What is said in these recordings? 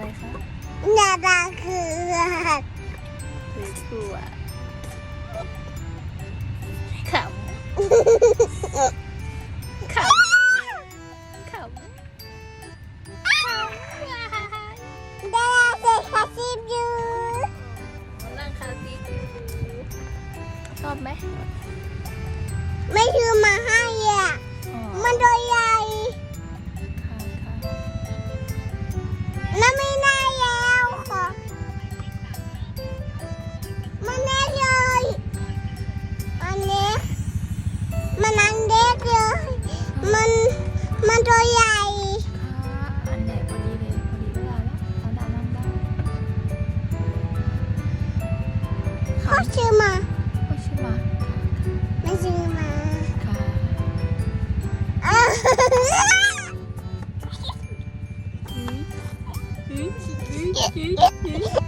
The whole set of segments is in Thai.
อะไรคะนาดาคือคือถั่วขำขำขำขำดาราเซคาซิบยูร่างคาซิบยูชอบไหม ไม่ซื้อมาให้อะมันโดยยาย ตัวใหญ่อันไหนพอดีเลยพอดีเวลาแล้วเขาดานั่งได้พ่อซื้อมาพ่อซื้อมาไม่ซื้อมาค่ะอือ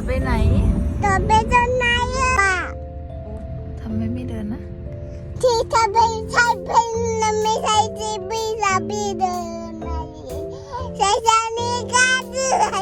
ดไปไหน ตอดไปตรงไหนอะทำไมไม่เดินนะ ที่ทำไมใช่เป็นไม่ใช่ที่ไม่าช่เดินอะไรใช่ใช่นี่ก็ได้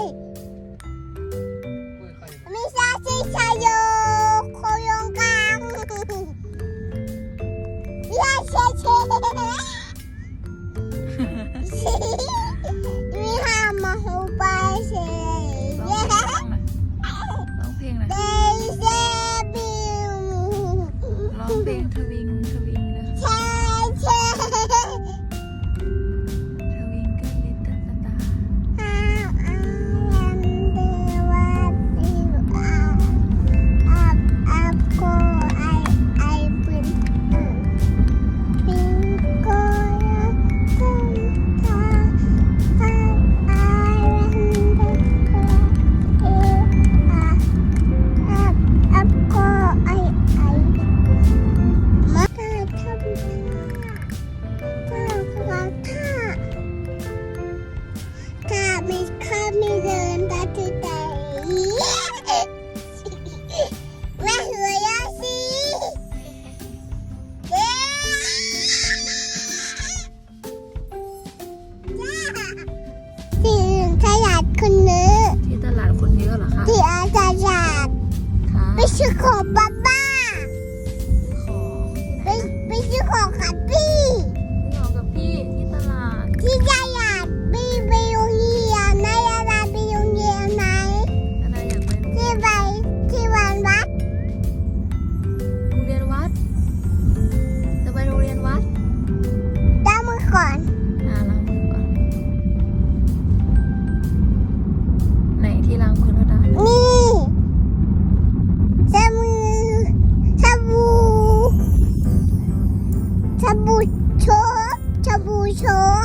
love me, Dylan. That's 球。